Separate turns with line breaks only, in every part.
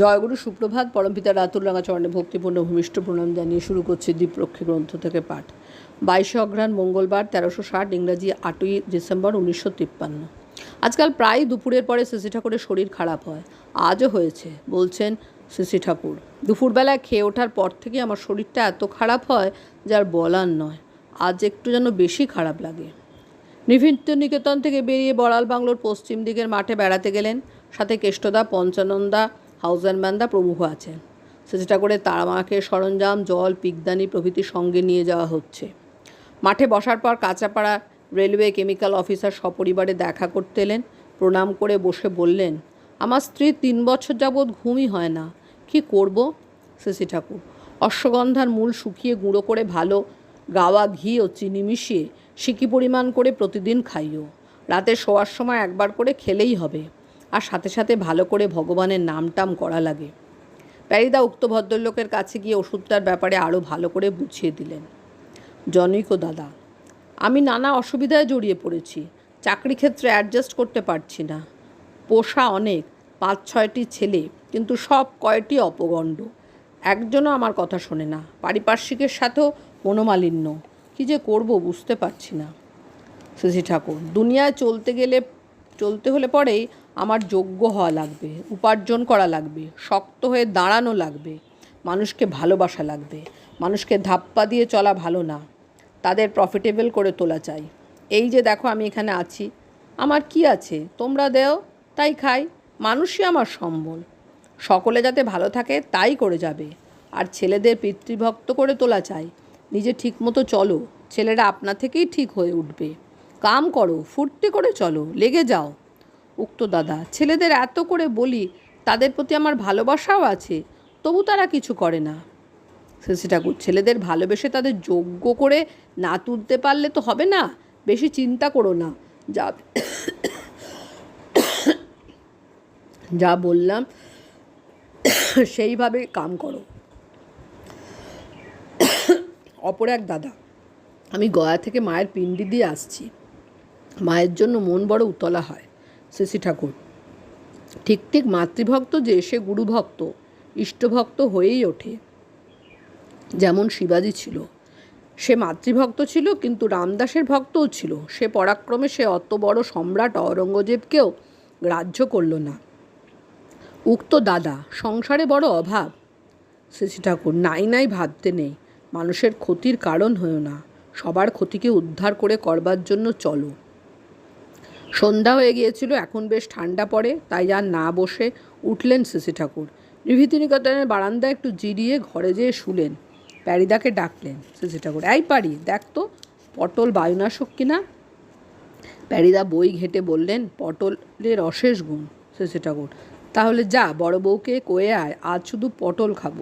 জয়গুরু সুপ্রভাত, পরমপিতা রাতুল রাঙা চরণে ভক্তিপূর্ণ ভূমিষ্ঠ প্রণাম জানিয়ে শুরু করছি দ্বীপরক্ষী গ্রন্থ থেকে পাঠ। বাইশে অঘ্রাণ মঙ্গলবার, তেরোশো ষাট, ইংরাজি আটই ডিসেম্বর, উনিশশো তিপ্পান্ন। আজকাল প্রায় দুপুরের পরে সিসি ঠাকুরের শরীর খারাপ হয়। আজও হয়েছে, বলছেন সিসি ঠাকুর। দুপুরবেলায় খেয়ে ওঠার পর থেকে আমার শরীরটা এত খারাপ হয় যার বলার নয়। আজ একটু যেন বেশি খারাপ লাগে। নিভিত্ত নিকেতন থেকে বেরিয়ে বড়াল বাংলোর পশ্চিম দিকের মাঠে বেড়াতে গেলেন। সাথে কেষ্টদা, পঞ্চানন্দা হাউজানম্যানদা প্রমুখ আছেন। সেটা করে তারামাকে সরঞ্জাম, জল, পিকদানি প্রভৃতি সঙ্গে নিয়ে যাওয়া হচ্ছে। মাঠে বসার পর কাঁচাপাড়া রেলওয়ে কেমিক্যাল অফিসার সপরিবারে দেখা করতে এলেন, প্রণাম করে বসে বললেন, আমার স্ত্রী তিন বছর যাবৎ ঘুমই হয় না, কি করব? সিসি ঠাকুর, অশ্বগন্ধার মূল শুকিয়ে গুঁড়ো করে ভালো গাওয়া ঘি ও চিনি মিশিয়ে, সিকি পরিমাণ করে প্রতিদিন খাইও। রাতে শোয়ার সময় একবার করে খেলেই হবে। আর সাথে সাথে ভালো করে ভগবানের নামটাম করা লাগে। প্যারিদা উক্ত ভদ্রলোকের কাছে গিয়ে ওষুধটার ব্যাপারে আরও ভালো করে বুঝিয়ে দিলেন। জনৈক দাদা, আমি নানা অসুবিধায় জড়িয়ে পড়েছি। চাকরি ক্ষেত্রে অ্যাডজাস্ট করতে পারছি না। পোষা অনেক, পাঁচ, ছয়টি ছেলে, কিন্তু সব কয়টি অপগণ্ড। একজনও আমার কথা শোনে না। পারিপার্শ্বিকের সাথেও মনোমালিন্য। কী যে করব বুঝতে পারছি না। শশী ঠাকুর, দুনিয়ায় চলতে গেলে, চলতে হলে পরেই আমার যোগ্য হওয়া লাগবে, উপার্জন করা লাগবে, শক্ত হয়ে দাঁড়ানো লাগবে, মানুষকে ভালোবাসা লাগবে, মানুষকে ধাপ্পা দিয়ে চলা ভালো না, তাদের প্রফিটেবল করে তোলা চাই। এই যে দেখো আমি এখানে আছি, আমার কি আছে? তোমরা দেও, তাই খাই, মানুষই আমার সম্বল। সকলে যাতে ভালো থাকে, তাই করে যাবে। আর ছেলেদের পিতৃভক্ত করে তোলা চাই। নিজে ঠিকমতো চলো, ছেলেরা আপনা থেকেই ঠিক হয়ে উঠবে। কাম করো, ফুর্তি করে চলো, লেগে যাও। উক্ত দাদা, ছেলেদের এত করে বলি, তাদের প্রতি আমার ভালোবাসাও আছে, তবু তারা কিছু করে না। শশী ঠাকুর, ছেলেদের ভালোবেসে তাদের যোগ্য করে না তুলতে পারলে তো হবে না, বেশি চিন্তা করো না। যা যা বললাম, সেইভাবে কাম করো। অপর এক দাদা, আমি গয়া থেকে মায়ের পিণ্ডি দিয়ে আসছি। মায়ের জন্য মন বড় উতলা হয়। শশী ঠাকুর। ঠিক ঠিক মাতৃভক্ত যে সে গুরুভক্ত, ইষ্টভক্ত হয়েই ওঠে। যেমন শিবাজি ছিল। সে মাতৃভক্ত ছিল, কিন্তু রামদাসের ভক্তও ছিল। সে পরাক্রমে সে অত বড় সম্রাট অরঙ্গজেবকেও গ্রাহ্য করল না। উক্ত দাদা, সংসারে বড় অভাব। শ্রী ঠাকুর, নাই নাই ভাবতে নেই। মানুষের ক্ষতির কারণ হয়েও না। সবার ক্ষতিকে উদ্ধার করে করবার জন্য চলো। সন্ধ্যা হয়ে গিয়েছিল, এখন বেশ ঠান্ডা পড়ে, তাই আর না বসে উঠলেন সিসি ঠাকুর। নিভৃতিনিকেতনের বারান্দায় একটু জিরিয়ে ঘরে যেয়ে শুলেন। প্যারিদাকে ডাকলেন সিসি ঠাকুর, এই পারি দেখ তো, পটল বায়ুনাশক কিনা প্যারিদা বই ঘেটে বললেন, পটলের অশেষ গুণ সিসি ঠাকুর। তাহলে যা, বড় বউকে কয়ে আয়, আজ শুধু পটল খাব।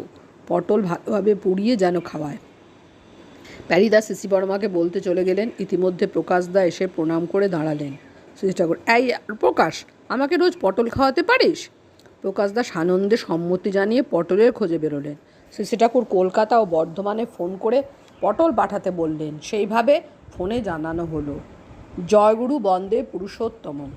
পটল ভালোভাবে পুড়িয়ে যেন খাওয়ায়। প্যারিদা সিসি বর্মাকে বলতে চলে গেলেন, ইতিমধ্যে প্রকাশদা এসে প্রণাম করে দাঁড়ালেন। সিসি ঠাকুর এই, প্রকাশ, আমাকে রোজ পটল খাওয়াতে পারিস? প্রকাশ দাস আনন্দে সম্মতি জানিয়ে পটলের খোঁজে বেরোলেন। শ্রী ঠাকুর কলকাতা ও বর্ধমানে ফোন করে পটল পাঠাতে বললেন। সেইভাবে ফোনে জানানো হলো। জয়গুরু বন্দে পুরুষোত্তমম।